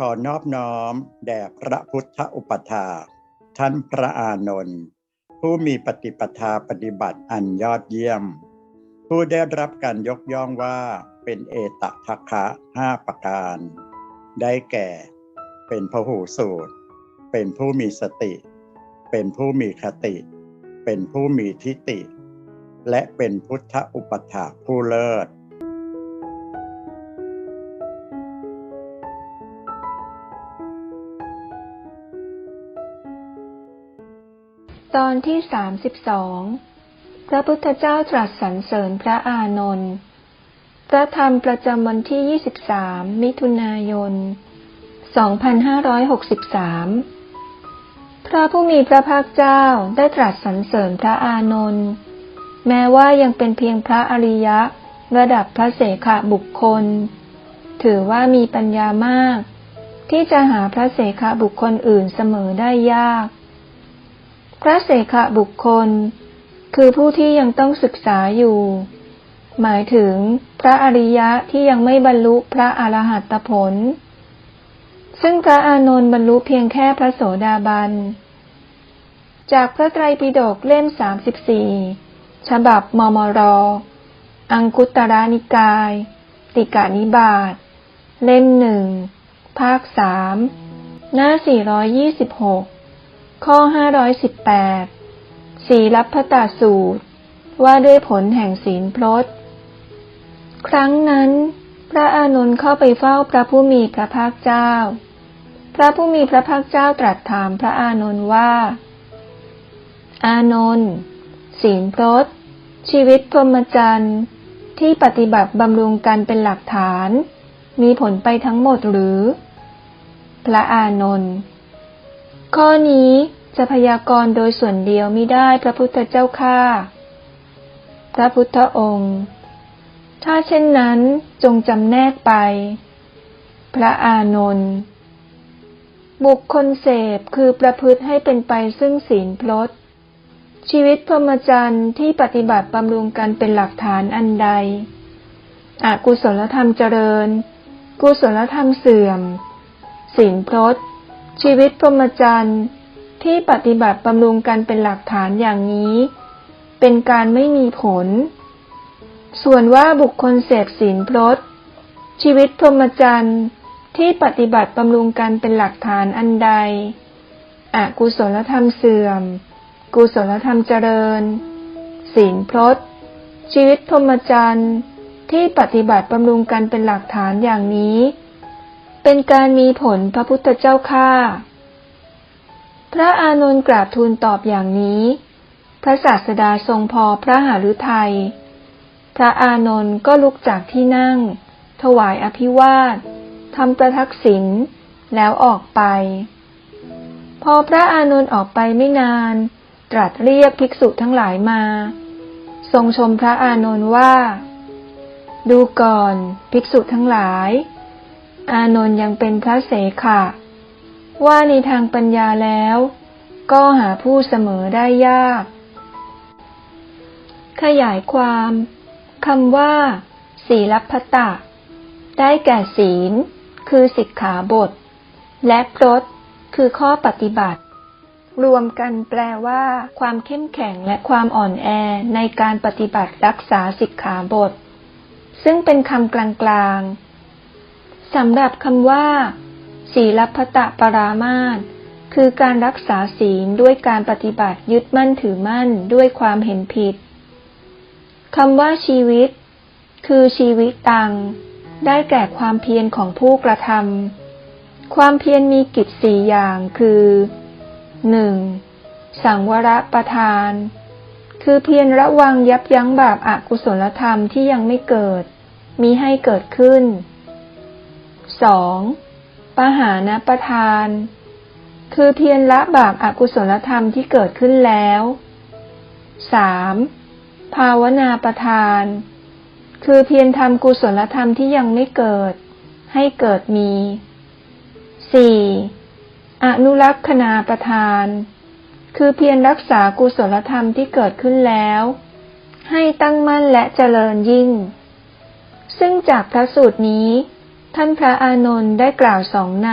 ขอนอบน้อม แด่พระพุทธอุปถาท่านพระอานนท์ผู้มีปฏิปทาปฏิบัติอันยอดเยี่ยม ผู้ได้รับการยกย่องว่าเป็นเอตทัคคะห้าประการ ได้แก่ เป็นพหูสูตร เป็นผู้มีสติ เป็นผู้มีคติ เป็นผู้มีทิฏฐิและเป็นพุทธอุปถาผู้เลิศ ตอนที่สามสิบสองพระพุทธเจ้าตรัสสรรเสริญพระอานนท์พระธรรมประจำวันที่ 23 มิถุนายน 2563 พระผู้มีพระภาคเจ้าได้ตรัสสรรเสริญพระอานนท์แม้ว่ายังเป็นเพียงพระอริยะ ระดับพระเสขบุคคล ถือว่ามีปัญญามาก ที่จะหาพระเสขบุคคลอื่นเสมอได้ยาก พระเสขบุคคล คือผู้ที่ยังต้องศึกษาอยู่ หมายถึงพระอริยะที่ยังไม่บรรลุพระอรหัตผล ซึ่งพระอานนท์บรรลุเพียงแค่พระโสดาบัน จากพระไตรปิฎกเล่ม34ฉบับมมร อังคุตตรานิกาย ติกานิบาตเล่มหนึ่งภาคสามหน้า 426 ข้อ 518 สีลัพพตาสูตร ว่าด้วยผลแห่งศีลพรตครั้งนั้น พระอานนท์เข้าไปเฝ้าพระผู้มีพระภาคเจ้า พระผู้มีพระภาคเจ้าตรัสถามพระอานนท์ว่า อานนท์ศีลพรตชีวิตพรหมจรรย์ที่ปฏิบัติบำรุงกันเป็นหลักฐาน มีผลไปทั้งหมดหรือ พระอานนท์ ข้อนี้จะพยากรณ์โดยส่วนเดียวมิได้พระพุทธเจ้าข้าพระพุทธองค์ ถ้าเช่นนั้นจงจำแนกไป พระอานนท์บุคคลเสพคือประพฤติให้เป็นไปซึ่งศีลพลดชีวิตพรหมจรรย์ที่ปฏิบัติบำรุงกันเป็นหลักฐานอันใดอกุศลธรรมเจริญ กุศลธรรมเสื่อมศีลพลด ชีวิตพรหมจรรย์ที่ปฏิบัติบำรุงกันเป็นหลักฐานอย่างนี้ เป็นการไม่มีผล ส่วนว่าบุคคลเสพศีลพลดชีวิตพรหมจรรย์ที่ปฏิบัติบำรุงกันเป็นหลักฐานอันใดอกุศลธรรมเสื่อม กุศลธรรมเจริญ ศีลพลดชีวิตพรหมจรรย์ที่ปฏิบัติบำรุงกันเป็นหลักฐานอย่างนี้ เป็นการมีผลพระพุทธเจ้าข้าพระอานนท์กราบทูลตอบอย่างนี้ พระศาสดาทรงพอพระหฤทัย พระอานนท์ก็ลุกจากที่นั่ง ถวายอภิวาททำประทักษิณแล้วออกไป พอพระอานนท์ออกไปไม่นาน ตรัสเรียกภิกษุทั้งหลายมา ทรงชมพระอานนท์ว่า ดูก่อน ภิกษุทั้งหลาย อานนท์ยังเป็นพระเสขะ ว่าในทางปัญญาแล้ว ก็หาผู้เสมอได้ยาก ขยายความคำว่า ศีลพัตตะ ได้แก่ศีล คือสิกขาบท และพรตคือข้อปฏิบัติ รวมกันแปลว่า ความเข้มแข็งและความอ่อนแอในการปฏิบัติรักษาสิกขาบท ซึ่งเป็นคำกลางๆ สำหรับคำว่า ศีลพตตปรามาสคือการรักษาศีลด้วยการปฏิบัติยึดมั่นถือมั่นด้วยความเห็นผิดคำว่าชีวิต คือชีวิตตัง ได้แก่ความเพียรของผู้กระทำความเพียรมีกิจสี่อย่างคือ 1. สังวรประทาน คือเพียรระวังยับยั้งบาปอากุศลธรรมที่ยังไม่เกิด มีให้เกิดขึ้น 2. ปหานประทาน คือเพียรละบาปอากุศลธรรมที่เกิดขึ้นแล้ว 3. ภาวนาประทาน คือเพียรทำกุศลธรรมที่ยังไม่เกิด ให้เกิดมี 4. อนุรักษณาประทาน คือเพียรรักษากุศลธรรมที่เกิดขึ้นแล้ว ให้ตั้งมั่นและเจริญยิ่ง ซึ่งจากพระสูตรนี้ ท่านพระอานนท์ได้กล่าวสองใน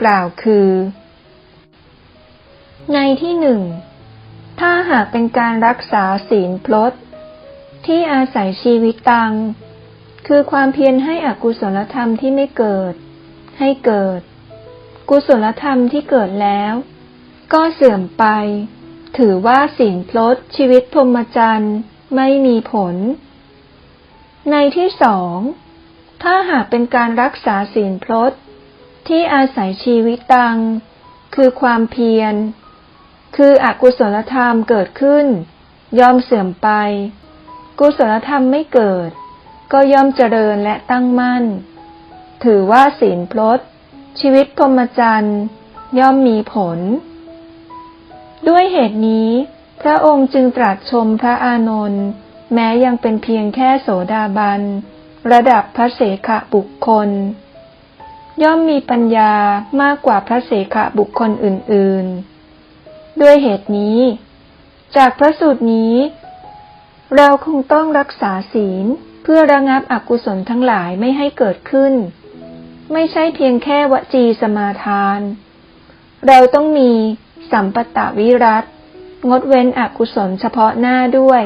กล่าวคือ ในที่หนึ่ง ถ้าหากเป็นการรักษาศีลพลดที่อาศัยชีวิตตัง คือความเพียรให้อกุศลธรรมที่ไม่เกิด ให้เกิด กุศลธรรมที่เกิดแล้ว ก็เสื่อมไป ถือว่าศีลพลดชีวิตพรหมจรรย์ไม่มีผล ในที่สอง ถ้าหากเป็นการรักษาศีลพลดที่อาศัยชีวิตตัง คือความเพียร คืออกุศลธรรมเกิดขึ้น ย่อมเสื่อมไป กุศลธรรมไม่เกิด ก็ย่อมเจริญและตั้งมั่น ถือว่าศีลพลดชีวิตพรหมจรรย์ย่อมมีผล ด้วยเหตุนี้ พระองค์จึงตรัสชมพระอานนท์แม้ยังเป็นเพียงแค่โสดาบัน ระดับพระเสขบุคคล ย่อมมีปัญญามากกว่าพระเสขบุคคลอื่นๆ ด้วยเหตุนี้ จากพระสูตรนี้ เราคงต้องรักษาศีลเพื่อระงับอกุศลทั้งหลายไม่ให้เกิดขึ้น ไม่ใช่เพียงแค่วจีสมาทาน เราต้องมีสัมปตะวิรัตงดเว้นอกุศลเฉพาะหน้าด้วย